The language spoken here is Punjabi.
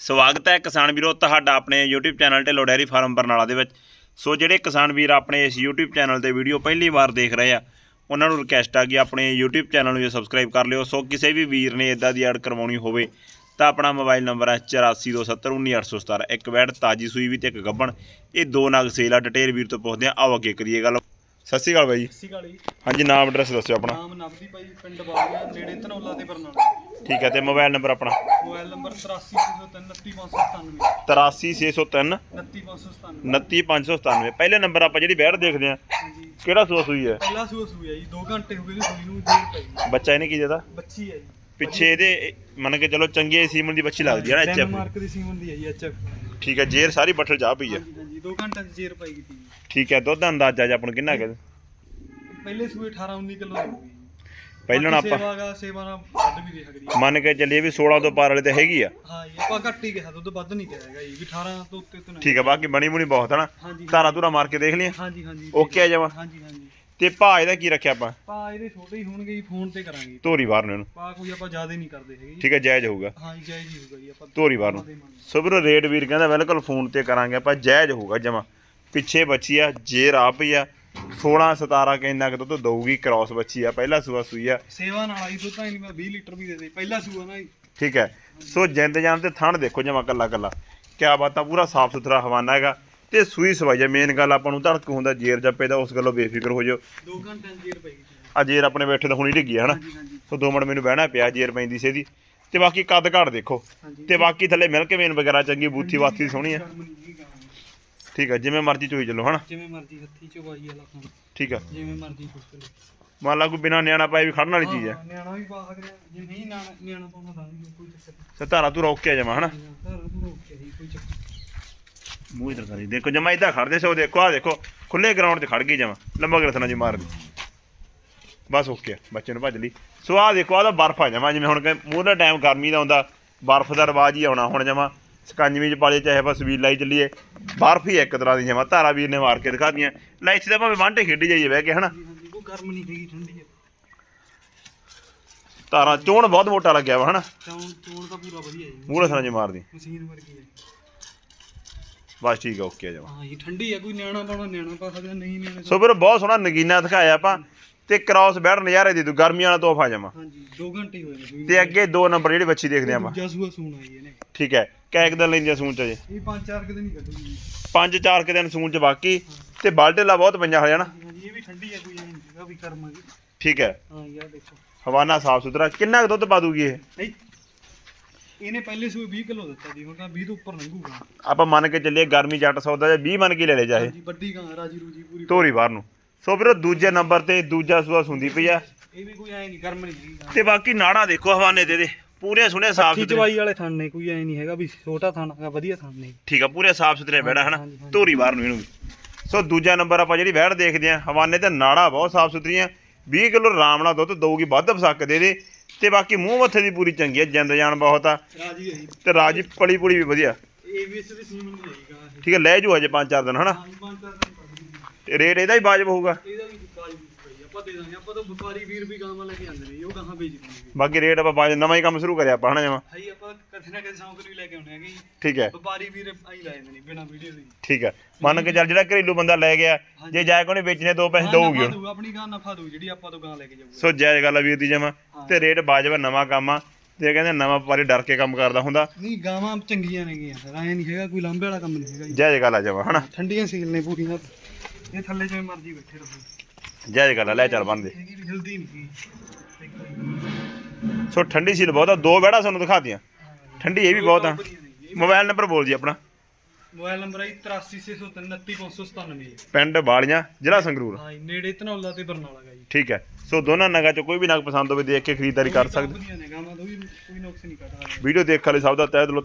ਸਵਾਗਤ ਹੈ ਕਿਸਾਨ ਵੀਰੋ, ਤੁਹਾਡਾ ਆਪਣੇ YouTube ਚੈਨਲ 'ਤੇ ਲੋਡੈਰੀ ਫਾਰਮ ਬਰਨਾਲਾ ਦੇ ਵਿੱਚ। ਸੋ ਜਿਹੜੇ ਕਿਸਾਨ ਵੀਰ ਆਪਣੇ ਇਸ YouTube ਚੈਨਲ ਤੇ ਵੀਡੀਓ ਪਹਿਲੀ ਵਾਰ ਦੇਖ ਰਹੇ ਆ, ਉਹਨਾਂ ਨੂੰ ਰਿਕਵੈਸਟ ਆ ਕਿ ਆਪਣੇ YouTube ਚੈਨਲ ਨੂੰ ਸਬਸਕ੍ਰਾਈਬ ਕਰ ਲਿਓ। ਸੋ ਕਿਸੇ ਵੀ ਵੀਰ ਨੇ ਇਦਾਂ ਦੀ ਐਡ ਕਰਵਾਉਣੀ ਹੋਵੇ, ਤਾਂ ਆਪਣਾ ਮੋਬਾਈਲ ਨੰਬਰ ਹੈ 8427191817 ਇੱਕ ਵੈੜ ਤਾਜੀ ਸੂਈ ਵੀ ਤੇ ਇੱਕ ਗੱਬਣ। ਇਹ ਦੋ ਨਗ ਸੇਲ ਆ, ਡਿਟੇਲ ਵੀਰ ਤੋਂ ਪੁੱਛਦੇ ਆ। ਆਓ ਅੱਗੇ ਕਰੀਏ ਗੱਲ। ਸਤਿ ਸ਼੍ਰੀ ਅਕਾਲ ਬਾਈ। ਜੀ ਸਤਿ ਸ਼੍ਰੀ ਅਕਾਲ ਜੀ। ਹਾਂਜੀ ਨਾਮ ਐਡਰੈਸ ਦੱਸਿਓ ਆਪਣਾ। ਨਾਮ ਨਵਦੀਪ ਭਾਈ ਪਿੰਡ ਬਾਲੀਆ ਨੇੜੇ ਧਨੌਲਾ ਤੇ ਬਰਨਾਲਾ। ਠੀਕ ਹੈ ਤੇ ਮੋਬਾਈਲ ਨੰਬਰ ਆਪਣਾ? ਮੋਬਾਈਲ ਨੰਬਰ 8303 83603 29597 29597 ਪਹਿਲੇ ਨੰਬਰ ਆਪਾਂ ਜਿਹੜੀ ਵੈੜ ਦੇਖਦੇ ਆ ਹਾਂਜੀ। ਕਿਹੜਾ ਸੂਆ ਸੂਈ ਹੈ? ਪਹਿਲਾ ਸੂਆ ਸੂਆ ਜੀ 2 ਘੰਟੇ ਹੋ ਗਏ ਸੂਈ ਨੂੰ ਜੇਰ ਪਈ ਬੱਚਾ ਇਹਨੇ ਕੀ ਦੇਦਾ ਬੱਚੀ ਹੈ ਜੀ। ਪਿੱਛੇ ਇਹਦੇ ਮੰਨ ਕੇ ਚਲੋ ਚੰਗੇ ਸੀਮਨ ਦੀ ਬੱਚੀ ਲੱਗਦੀ ਹੈ ਨਾ ਐਚਐਫ ਮਾਰਕ ਦੀ ਸੀਮਨ ਦੀ ਹੈ ਜੀ ਐਚਐਫ ਠੀਕ ਹੈ ਜੇਰ ਸਾਰੀ ਬੱਠਲ ਜਾ ਪਈ ਹੈ। ਹਾਂਜੀ 2 ਘੰਟਿਆਂ ਦੀ ਜੇਰ ਪਾਈ ਕੀਤੀ ਜੀ। ਠੀਕ ਹੈ ਦੁੱਧ ਦਾ ਅੰਦਾਜ਼ਾ ਜੀ ਆਪਾਂ ਨੂੰ ਕਿੰਨਾ ਹੈ? ਪਹਿਲੇ ਸੂਏ 18 19 ਕਿਲੋ ਹੋ ਗਈ ਪਹਿਲਾਂ ਬਾਕੀ ਆਪਾਂ ਸੇਵਾ ਦਾ ਸੇਵਾ ਨਾਲ ਵੱਧ ਵੀ ਦੇ ਸਕਦੀ ਹੈ ਮੰਨ ਕੇ ਚੱਲੀਏ ਵੀ 16 ਤੋਂ ਪਾਰ ਵਾਲੇ ਤੇ ਹੈਗੀ ਆ। ਹਾਂ ਜੀ ਆਪਾਂ ਘੱਟ ਹੀ ਕਿਹਾ ਦੁੱਧ ਵੱਧ ਨਹੀਂ ਕਿਹਾ ਹੈਗਾ ਜੀ ਵੀ 18 ਤੋਂ ਉੱਤੇ ਤੋਂ ਨਹੀਂ। ਠੀਕ ਹੈ ਬਾਕੀ ਬਣੀ ਬੁਣੀ ਬਹੁਤ ਹੈ ਨਾ। ਹਾਂਜੀ ਧਾਰਾ ਧੂਰਾ ਮਾਰ ਕੇ ਦੇਖ ਲਈਏ ਹਾਂਜੀ ਹਾਂਜੀ। ਓਕੇ ਆ ਜਾਵਾਂ ਹਾਂਜੀ ਹਾਂਜੀ। ਤੇ ਭਾ ਇਹਦਾ ਕੀ ਰੱਖਿਆ ਆਪਾਂ? ਪਾ ਇਹਦੇ ਛੋਟੇ ਹੀ ਹੋਣਗੇ ਜੀ ਫੋਨ ਤੇ ਕਰਾਂਗੇ ਧੋਰੀ ਬਾਹਰ ਨੂੰ ਇਹਨੂੰ। ਪਾ ਕੋਈ ਆਪਾਂ ਜ਼ਿਆਦਾ ਨਹੀਂ ਕਰਦੇ ਹੈਗੇ ਜੀ। ਠੀਕ ਹੈ ਜਾਇਜ਼ ਹੋਊਗਾ। ਹਾਂ ਜੀ ਜਾਇਜ਼ ਹੀ ਹੋਊਗਾ ਜੀ ਆਪਾਂ ਧੋਰੀ ਬਾਹਰ ਨੂੰ। ਸੁਬਰ ਰੇਟ ਵੀਰ ਕਹਿੰਦਾ ਬਿਲਕੁਲ ਫੋਨ ਤੇ ਕਰਾਂਗੇ ਆਪਾਂ ਜਾਇਜ਼ ਹੋਊਗਾ ਜਮਾ। ਪਿੱਛੇ ਬੱਚੀ ਆ ਜੇਰ ਆ ਪਈ ਆ। 16 17 ਕਿੰਨਾ ਕੁ ਦੁੱਧ ਦਊਗੀ ਕ੍ਰਾਸ ਬੱਚੀ ਆ ਪਹਿਲਾ ਸੂਆ ਸੂਈ ਆ। ਸੇਵਾ ਨਾਲ ਆਈ ਦੁੱਧ ਤਾਂ ਨਹੀਂ ਮੈਂ 20 ਲੀਟਰ ਵੀ ਦੇ ਦੇ ਪਹਿਲਾ ਸੂਆ ਨਾ ਜੀ। ਠੀਕ ਹੈ ਸੋ ਜਿੰਦ ਜਾਨ ਤੇ ਥਣ ਦੇਖੋ ਜਮਾ ਕੱਲਾ ਕੱਲਾ ਕਿਆ ਬਾਤਾਂ ਪੂਰਾ ਸਾਫ਼ ਸੁਥਰਾ ਹਵਾਨਾ ਹੈਗਾ। ਤੇ ਸੂਈ ਸਵਾਈ ਹੈ ਮੇਨ ਗੱਲ ਆਪਾਂ ਨੂੰ ਧੜਕ ਹੁੰਦਾ ਜੇਰ ਜੱਪੇ ਦਾ ਉਸ ਗੱਲੋਂ ਬੇਫਿਕਰ ਹੋ ਜਾਓ 2 ਘੰਟਿਆਂ ਦੀ ਜੇਰ ਪਈ ਆ ਜੇਰ ਆਪਣੇ ਬੈਠੇ ਤਾਂ ਹੁਣੀ ਡਿੱਗੀ ਆ ਹਨਾ? ਸੋ ਦੋ ਮਿੰਟ ਮੈਨੂੰ ਬਹਿਣਾ ਪਿਆ ਜੇਰ ਪੈਂਦੀ ਸੀ ਇਹਦੀ। ਤੇ ਬਾਕੀ ਕੱਦ ਘਾੜ ਦੇਖੋ। ਤੇ ਬਾਕੀ ਥੱਲੇ ਮਿਲਕ ਮੇਨ ਵਗੈਰਾ ਚੰਗੀ ਬੂਥੀ ਵਾਥੀ ਸੋਹਣੀ ਆ। ਠੀਕ ਹੈ ਜਿਵੇਂ ਮਰਜ਼ੀ ਚੋਈ ਚੱਲੋ ਹਨਾ? ਜਿਵੇਂ ਮਰਜ਼ੀ ਹੱਥੀ ਚਵਾਈ ਵਾਲਾ ਖਾਣ ਠੀਕ ਹੈ ਜਿਵੇਂ ਮਰਜ਼ੀ ਪੁੱਛ ਲਓ ਮੰਨ ਲਾ ਕੋਈ ਬਿਨਾ ਨਿਆਣਾ ਪਾਏ ਵੀ ਖੜਨ ਵਾਲੀ ਚੀਜ਼ ਹੈ ਹਾਂ, ਨਿਆਣਾ ਵੀ ਪਾ ਸਕਦੇ। ਆ ਜੇ ਨਹੀਂ ਨਿਆਣਾ ਨਿਆਣਾ ਪਾਉਣਾ ਤਾਂ ਕੋਈ ਚੱਕਰ ਨਹੀਂ। ਤੇ ਧਾਰਾ ਤੂੰ ਰੋਕ ਕੇ ਜਮਾ ਹਨਾ? ਘਰ ਨੂੰ ਰੋਕ ਕੇ ਹੀ ਕੋਈ ਚੱਕਰ। ਮੂੰਹ ਇਧਰ ਕਰੀ ਦੇਖੋ ਜਮਾ ਇਦਾਂ ਖੜਦੇ ਸੋ ਦੇਖੋ ਆ ਦੇਖੋ ਖੁੱਲੇ ਗਰਾਊਂਡ 'ਚ ਖੜ ਗਈ ਜਮਾ। ਲੰਬਾ ਗਰਥਨਾ ਜੀ ਮਾਰਦੀ ਬਸ ਓਕੇ ਬੱਚੇ ਨੂੰ ਭੱਜ ਲਈ। ਸੋ ਆ ਦੇਖੋ ਆ ਤਾਂ ਬਰਫ ਆ ਜਮਾ ਜਿਵੇਂ ਹੁਣ ਕਿ ਮੂੰਹ ਦਾ ਟਾਈਮ ਗਰਮੀ ਦਾ ਹੁੰਦਾ ਬਰਫ ਦਾ ਰਿਵਾਜ ਹੀ ਆਉਣਾ ਹੁਣ ਜਮਾ। ਸਕੰਜਵੀ ਚ ਪਾਲੇ ਚਾਹੇ ਆਪਾਂ ਸਵੀਲ ਲਾਈ ਚੱਲੀਏ। ਬਰਫ ਹੀ ਇੱਕ ਤਰ੍ਹਾਂ ਦੀ ਜਮਾ ਧਾਰਾ ਵੀਰ ਨੇ ਮਾਰ ਕੇ ਦਿਖਾਤੀਆਂ। ਲੈ ਇੱਥੇ ਤਾਂ ਭਾਵੇਂ ਵਾਂਟੇ ਖੇਡੀ ਜਾਈਏ ਬਹਿ ਕੇ ਹਨਾ? ਉਹ ਗਰਮ ਨਹੀਂ ਹੈਗੀ ਠੰਡੀ ਹੈ ਧਾਰਾ ਚੋਣ ਬਹੁਤ ਮੋਟਾ ਲੱਗਿਆ ਵਾ ਹਨਾ? ਚੌਣ ਚੌਣ ਤਾਂ ਪੂਰਾ ਵਧੀਆ ਜੀ। ਮੂੰਹ ਰਸਣਾ ਜੀ ਮਾਰਦੀ। ਮਸ਼ੀਨ ਵਰਗੀ ਹੈ ਬਸ ਠੀਕ ਆ ਓਕੇ ਆ ਹਾਂ ਇਹ ਠੰਡੀ ਹੈ ਕੋਈ ਨਿਆਣਾ ਪਾਉਣਾ ਨਿਆਣਾ ਪਾ ਸਕਦਾ ਨਹੀਂ ਨਿਆਣਾ ਸੋ ਫਿਰ ਬਹੁਤ ਸੋਹਣਾ ਨਗੀਨਾ ਦਿਖਾਇਆ ਆਪਾਂ ਤੇ ਕ੍ਰਾਸ ਬੈਠ ਨਜ਼ਾਰੇ ਦੇ ਦੂ ਗਰਮੀਆਂ ਵਾਲਾ ਤੋਹਫਾ ਜਮਾ। ਹਾਂਜੀ 2 ਘੰਟੇ ਹੋਏ ਨੇ ਤੇ ਅੱਗੇ ਦੋ ਨੰਬਰ ਜਿਹੜੀ ਬੱਚੀ ਦੇਖਦੇ ਆਪਾਂ। ਦੂਜਾ ਸੂਆ ਸੂਣ ਆਈ ਇਹਨੇ। ਠੀਕ ਹੈ ਕੈਕ ਦਿਨ ਲੈਂਦੀਆਂ ਸੂਣ ਚ ਜੇ ਇਹ ਪੰਜ ਚਾਰ ਕਿ ਦਿਨ ਹੀ ਕੱਢੂਗੀ। ਪੰਜ ਚਾਰ ਕੁ ਦਿਨ ਸੂਣ ਚ ਬਾਕੀ ਤੇ ਬਾਲਟੇਲਾ ਬਹੁਤ ਪੰਜਾ ਹੋਇਆ ਨਾ। ਹਾਂਜੀ ਇਹ ਵੀ ਠੰਡੀ ਹੈ ਕੋਈ ਐਂ ਨਹੀਂ ਹੈਗਾ ਵੀ ਕਰਮਾਂਗੇ ਠੀਕ ਹੈ। ਹਾਂ ਯਾਰ ਦੇਖੋ। ਹਵਾਨਾ ਸਾਫ਼ ਸੁਥਰਾ ਕਿੰਨਾ ਕੁ ਦੁੱਧ ਪਾ ਦੂਗੀ ਇਹ? ਨਹੀਂ ਇਹਨੇ ਪਹਿਲੇ ਸੂਏ 20 ਕਿਲੋ ਦਿੱਤਾ ਜੀ ਹੁਣ ਤਾਂ 20 ਤੋਂ ਉੱਪਰ ਲੰਘੂਗਾ। ਆਪਾਂ ਮੰਨ ਕੇ ਚੱਲੀਏ ਗਰਮੀ ਜੱਟ ਸੌਦਾ ਜਾਂ 20 ਮੰਨ ਕੇ ਲੈ ਲੈ ਜਾਏ ਹਾਂਜੀ ਵੱਡੀ ਗਾਂ ਰਾਜੀ ਰੂਜੀ ਪੂਰੀ। ਧੋਰੀ ਬਾਹਰ ਨੂੰ। ਸੋ ਵੀਰੋ ਦੂਜੇ ਨੰਬਰ ਤੇ ਦੂਜਾ ਸੂਆ ਸੁੰਦੀ ਪਈ ਆ। ਇਹ ਵੀ ਕੋਈ ਐ ਨਹੀਂ ਕਰਮ ਨਹੀਂ ਤੇ ਬਾਕੀ ਨਾੜਾ ਦੇਖੋ ਹਵਾਨੇ ਦੇ ਦੇ। ਪੂਰੇ ਸੁਣੇ ਸਾਫ਼ ਸੁਥਰੇ ਚਵਾਈ ਵਾਲੇ ਥਣ ਨੇ ਕੋਈ ਐ ਨਹੀਂ ਹੈਗਾ ਵੀ ਛੋਟਾ ਥਣ ਹੈਗਾ ਵਧੀਆ ਥਣ ਨੇ। ਠੀਕ ਆ ਪੂਰੇ ਸਾਫ਼ ਸੁਥਰੇ ਬੈੜਾ ਹਨਾ। ਧੋਰੀ ਬਾਹਰ ਨੂੰ ਇਹਨੂੰ ਵੀ। ਸੋ ਦੂਜਾ ਨੰਬਰ ਆਪਾਂ ਜਿਹੜੀ ਵੈੜ ਦੇਖਦੇ ਆ ਹਵਾਨੇ ਤੇ ਨਾੜਾ ਬਹੁਤ ਸਾਫ਼ ਸੁਥਰੀਆਂ। 20 ਕਿਲੋ ਨਾਲ ਦੁੱਧ ਦਊਗੀ ਵੱਧ ਫਸਕ ਦੇ ਦੇ। ਤੇ ਬਾਕੀ ਮੂੰਹ ਮੱਥੇ ਦੀ ਪੂਰੀ ਚੰਗੀ ਆ ਜਿੰਦ ਜਾਨ ਬਹੁਤ ਆ। ਰਾਜੀ ਹੈ ਤੇ ਰਾਜੀ ਪਲੀ ਪੁਲੀ ਵੀ ਵਧੀਆ। ਇਹ ਵੀ ਇਸ ਦੀ ਸੀਮਨ ਨਹੀਂ ਹੈਗੀ ਗਾਂ ਇਹ। ਠੀਕ ਹੈ ਲੈ ਜੂ ਹਜੇ 5-4 ਦਿਨ ਹਨਾ? ਹਾਂ ਦਿਨ ਤੇ ਰੇਟ ਇਹਦਾ ਹੀ ਵਾਜਬ ਹੋਊਗਾ ਇਹਦਾ ਵੀ ਕਾਜ ਵੀ ਪਈ ਆਪਾਂ ਦੇ ਦਾਂਗੇ ਆਪਾਂ ਤਾਂ ਵਪਾਰੀ ਵੀਰ ਵੀ ਗਾਵਾਂ ਲੈ ਕੇ ਆਉਂਦੇ ਨੇ ਉਹ ਗਾਹਾਂ ਵੇਚ ਦਿੰਦੇ ਬਾਕੀ ਰੇਟ ਆਪਾਂ ਬਾਜ ਨਵਾਂ ਹੀ ਕੰਮ ਸ਼ੁਰੂ ਕਰਿਆ ਆਪਾਂ ਹਨਾ ਜਮਾ? ਹਾਈ ਆਪਾਂ ਕਦੇ ਨਾ ਕਦੇ ਸੌਂਕ ਵੀ ਲੈ ਕੇ ਆਉਣੇ ਹੈਗੇ ਜੀ। ਠੀਕ ਹੈ। ਵਪਾਰੀ ਵੀਰ ਆਈ ਲਾਏ ਨੇ ਬਿਨਾ ਵੀਡੀਓ ਦੇ। ਠੀਕ ਹੈ। ਮੰਨ ਕੇ ਚੱਲ ਜਿਹੜਾ ਘਰੇਲੂ ਬੰਦਾ ਲੈ ਗਿਆ ਜੇ ਜਾਇ ਕੋਨੇ ਵੇਚਣੇ ਦੋ ਪੈਸੇ ਦਊਗੀ ਨਫਾ ਹੁਣ ਦਊ, ਆਪਣੀ ਗਾਂ ਨਫਾ ਦਊ ਜਿਹੜੀ ਆਪਾਂ ਤੋਂ ਗਾਂ ਲੈ ਕੇ ਜਾਊਗਾ। ਸੋ ਜਾਇਜ਼ ਗੱਲ ਆ ਵੀਰ ਦੀ ਜਮਾ। ਤੇ ਰੇਟ ਆ, ਨਵਾਂ ਕੰਮ ਆ ਤੇ ਕਹਿੰਦੇ ਨਵਾਂ ਵਪਾਰੀ ਡਰ ਕੇ ਕੰਮ ਕਰਦਾ ਹੁੰਦਾ। ਨਹੀਂ ਗਾਵਾਂ ਚੰਗੀਆਂ ਨੇਗੀਆਂ ਫਿਰ ਐ ਨਹੀਂ ਹੈਗਾ ਕੋਈ ਲਾਂਬੇ ਵਾਲਾ ਕੰਮ ਨਹੀਂ ਹੈਗਾ ਜੀ। ਜਾਇਜ਼ ਗੱਲ ਆ ਜਮਾ ਹਨਾ? ਠੰਡੀਆਂ ਸੀਲ ਨੇ ਪੂਰੀਆਂ। ਇਹ ਥੱਲੇ ਜਿਵੇਂ ਮਰਜ਼ੀ ਬੈਠੇ ਰਹੋ। ਜਾਇਜ਼ ਗੱਲ ਆ ਲੈ ਚੱਲ ਹਿਲਦੀ ਨਹੀਂ ਸੀ ਠੰਡੀ ਸੀਲ ਬਹੁਤ ਆ ਦੋ ਬੈੜਾ ਤੁਹਾਨੂੰ ਦਿਖਾਤੀਆਂ ਠੰਡੀ ਇਹ ਵੀ ਬਹੁਤ ਆ। ਮੋਬਾਈਲ ਨੰਬਰ ਬੋਲ ਜੀ ਆਪਣਾ। ਮੋਬਾਈਲ ਨੰਬਰ ਹੈ 8363299597 ਪਿੰਡ ਬਾਲੀਆਂ ਜ਼ਿਲ੍ਹਾ ਸੰਗਰੂਰ। ਹਾਂ ਜੀ, ਨੇੜੇ ਧਨੌਲਾ ਤੇ ਬਰਨਾਲਾ ਗਾ ਜੀ। ਠੀਕ ਹੈ। ਸੋ ਦੋਨਾਂ ਨਗਾਂ ਚੋਂ ਕੋਈ ਵੀ ਨਗ ਪਸੰਦ ਹੋਵੇ ਦੇਖ ਕੇ ਖਰੀਦਦਾਰੀ ਕਰ ਸਕਦੇ। ਵੀਡੀਓ ਦੇਖ ਵਾਲੇ ਸਭ ਦਾ ਤਹਿ ਦਿਲੋਂ